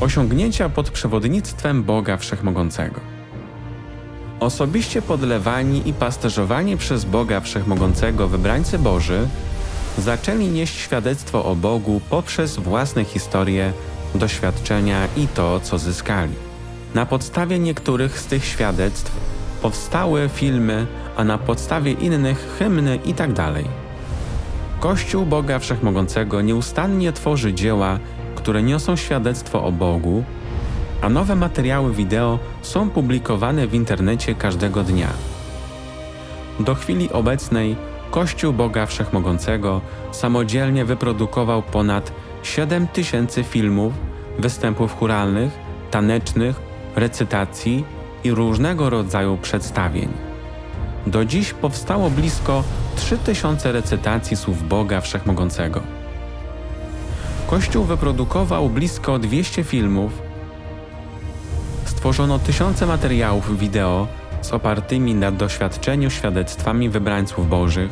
Osiągnięcia pod przewodnictwem Boga Wszechmogącego. Osobiście podlewani i pasterzowani przez Boga Wszechmogącego wybrańcy Boży zaczęli nieść świadectwo o Bogu poprzez własne historie, doświadczenia i to, co zyskali. Na podstawie niektórych z tych świadectw powstały filmy, a na podstawie innych hymny itd. Kościół Boga Wszechmogącego nieustannie tworzy dzieła, które niosą świadectwo o Bogu, a nowe materiały wideo są publikowane w internecie każdego dnia. Do chwili obecnej Kościół Boga Wszechmogącego samodzielnie wyprodukował ponad 7 tysięcy filmów, występów churalnych, tanecznych, recytacji i różnego rodzaju przedstawień. Do dziś powstało blisko 3000 recytacji słów Boga Wszechmogącego. Kościół wyprodukował blisko 200 filmów, stworzono tysiące materiałów wideo z opartymi na doświadczeniu świadectwami wybrańców Bożych.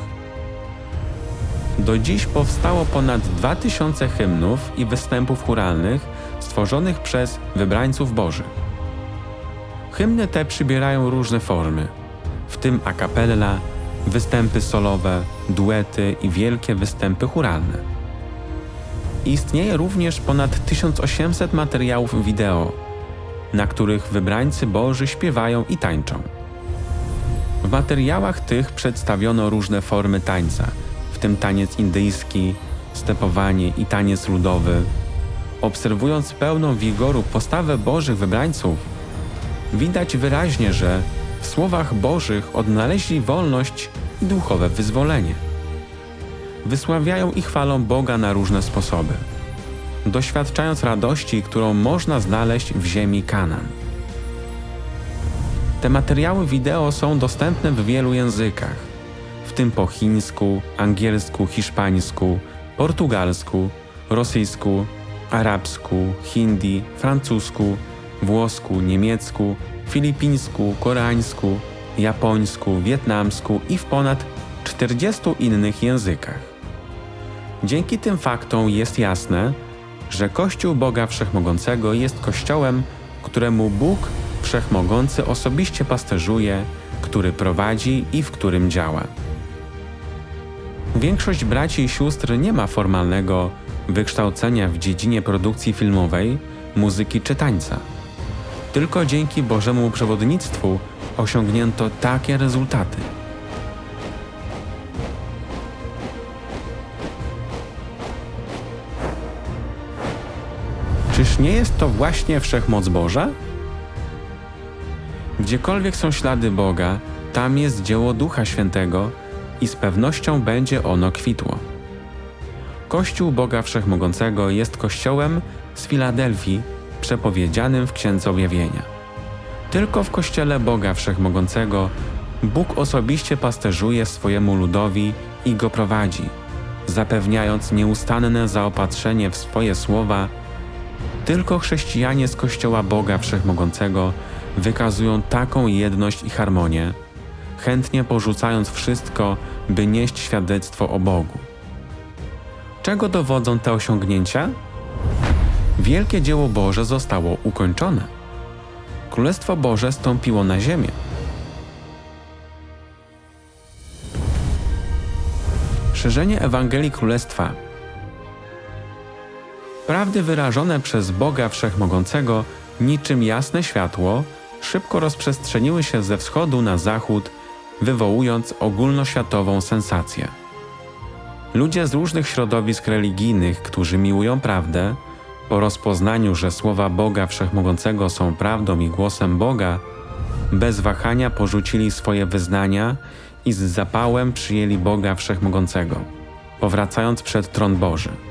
Do dziś powstało ponad 2000 hymnów i występów churalnych stworzonych przez wybrańców Bożych. Hymny te przybierają różne formy, w tym a cappella, występy solowe, duety i wielkie występy churalne. Istnieje również ponad 1800 materiałów wideo, na których wybrańcy Boży śpiewają i tańczą. W materiałach tych przedstawiono różne formy tańca, w tym taniec indyjski, stepowanie i taniec ludowy. Obserwując pełną wigoru postawę Bożych wybrańców, widać wyraźnie, że w słowach Bożych odnaleźli wolność i duchowe wyzwolenie. Wysławiają i chwalą Boga na różne sposoby, doświadczając radości, którą można znaleźć w ziemi Kanan. Te materiały wideo są dostępne w wielu językach, w tym po chińsku, angielsku, hiszpańsku, portugalsku, rosyjsku, arabsku, hindi, francusku, włosku, niemiecku, filipińsku, koreańsku, japońsku, wietnamsku i w ponad 40 innych językach. Dzięki tym faktom jest jasne, że Kościół Boga Wszechmogącego jest Kościołem, któremu Bóg Wszechmogący osobiście pasterzuje, który prowadzi i w którym działa. Większość braci i sióstr nie ma formalnego wykształcenia w dziedzinie produkcji filmowej, muzyki czy tańca. Tylko dzięki Bożemu przewodnictwu osiągnięto takie rezultaty. Czyż nie jest to właśnie wszechmoc Boża? Gdziekolwiek są ślady Boga, tam jest dzieło Ducha Świętego i z pewnością będzie ono kwitło. Kościół Boga Wszechmogącego jest kościołem z Filadelfii, przepowiedzianym w Księdze Objawienia. Tylko w Kościele Boga Wszechmogącego Bóg osobiście pasterzuje swojemu ludowi i go prowadzi, zapewniając nieustanne zaopatrzenie w swoje słowa. Tylko chrześcijanie z Kościoła Boga Wszechmogącego wykazują taką jedność i harmonię, chętnie porzucając wszystko, by nieść świadectwo o Bogu. Czego dowodzą te osiągnięcia? Wielkie dzieło Boże zostało ukończone. Królestwo Boże stąpiło na ziemię. Szerzenie Ewangelii Królestwa. Prawdy wyrażone przez Boga Wszechmogącego, niczym jasne światło, szybko rozprzestrzeniły się ze wschodu na zachód, wywołując ogólnoświatową sensację. Ludzie z różnych środowisk religijnych, którzy miłują prawdę, po rozpoznaniu, że słowa Boga Wszechmogącego są prawdą i głosem Boga, bez wahania porzucili swoje wyznania i z zapałem przyjęli Boga Wszechmogącego, powracając przed tron Boży.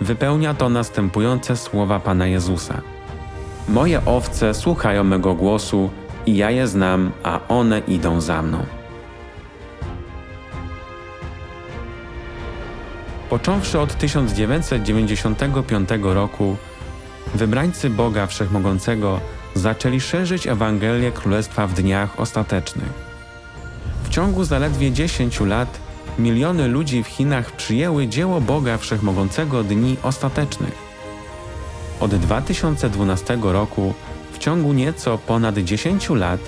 Wypełnia to następujące słowa Pana Jezusa. Moje owce słuchają mego głosu i ja je znam, a one idą za mną. Począwszy od 1995 roku, wybrańcy Boga Wszechmogącego zaczęli szerzyć Ewangelię Królestwa w dniach ostatecznych. W ciągu zaledwie 10 lat miliony ludzi w Chinach przyjęły dzieło Boga Wszechmogącego dni ostatecznych. Od 2012 roku, w ciągu nieco ponad 10 lat,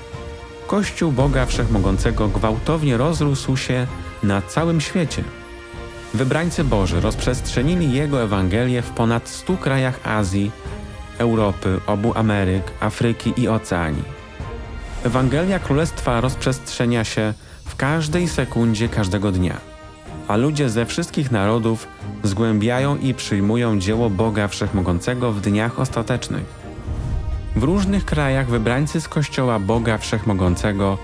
Kościół Boga Wszechmogącego gwałtownie rozrósł się na całym świecie. Wybrańcy Boży rozprzestrzenili Jego Ewangelię w ponad 100 krajach Azji, Europy, obu Ameryk, Afryki i Oceanii. Ewangelia Królestwa rozprzestrzenia się każdej sekundzie każdego dnia, a ludzie ze wszystkich narodów zgłębiają i przyjmują dzieło Boga Wszechmogącego w dniach ostatecznych. W różnych krajach wybrańcy z Kościoła Boga Wszechmogącego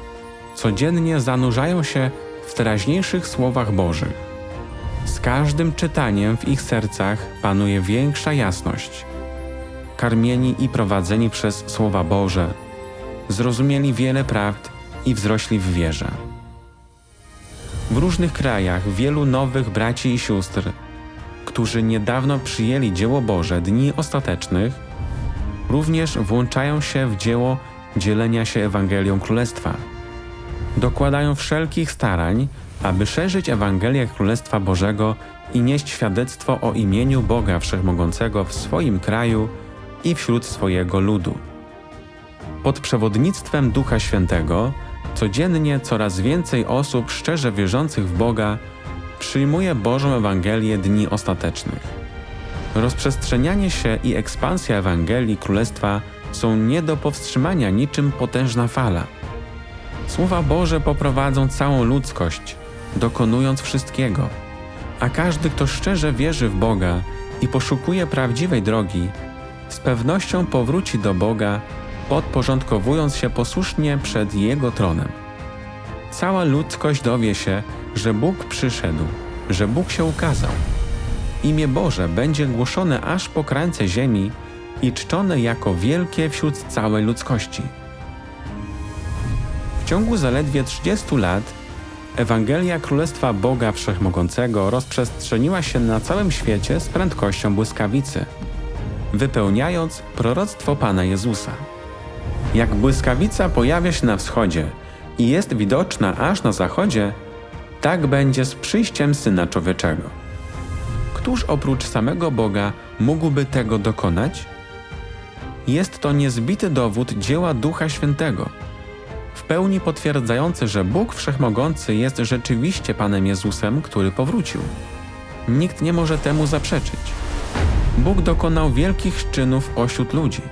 codziennie zanurzają się w teraźniejszych słowach Bożych. Z każdym czytaniem w ich sercach panuje większa jasność. Karmieni i prowadzeni przez Słowa Boże, zrozumieli wiele prawd i wzrośli w wierze. W różnych krajach wielu nowych braci i sióstr, którzy niedawno przyjęli dzieło Boże Dni Ostatecznych, również włączają się w dzieło dzielenia się Ewangelią Królestwa. Dokładają wszelkich starań, aby szerzyć Ewangelię Królestwa Bożego i nieść świadectwo o imieniu Boga Wszechmogącego w swoim kraju i wśród swojego ludu. Pod przewodnictwem Ducha Świętego codziennie coraz więcej osób szczerze wierzących w Boga przyjmuje Bożą Ewangelię dni ostatecznych. Rozprzestrzenianie się i ekspansja Ewangelii Królestwa są nie do powstrzymania niczym potężna fala. Słowa Boże poprowadzą całą ludzkość, dokonując wszystkiego, a każdy, kto szczerze wierzy w Boga i poszukuje prawdziwej drogi, z pewnością powróci do Boga, podporządkowując się posłusznie przed Jego tronem. Cała ludzkość dowie się, że Bóg przyszedł, że Bóg się ukazał. Imię Boże będzie głoszone aż po krańce ziemi i czczone jako wielkie wśród całej ludzkości. W ciągu zaledwie 30 lat Ewangelia Królestwa Boga Wszechmogącego rozprzestrzeniła się na całym świecie z prędkością błyskawicy, wypełniając proroctwo Pana Jezusa. Jak błyskawica pojawia się na wschodzie i jest widoczna aż na zachodzie, tak będzie z przyjściem Syna Człowieczego. Któż oprócz samego Boga mógłby tego dokonać? Jest to niezbity dowód dzieła Ducha Świętego, w pełni potwierdzający, że Bóg Wszechmogący jest rzeczywiście Panem Jezusem, który powrócił. Nikt nie może temu zaprzeczyć. Bóg dokonał wielkich czynów pośród ludzi.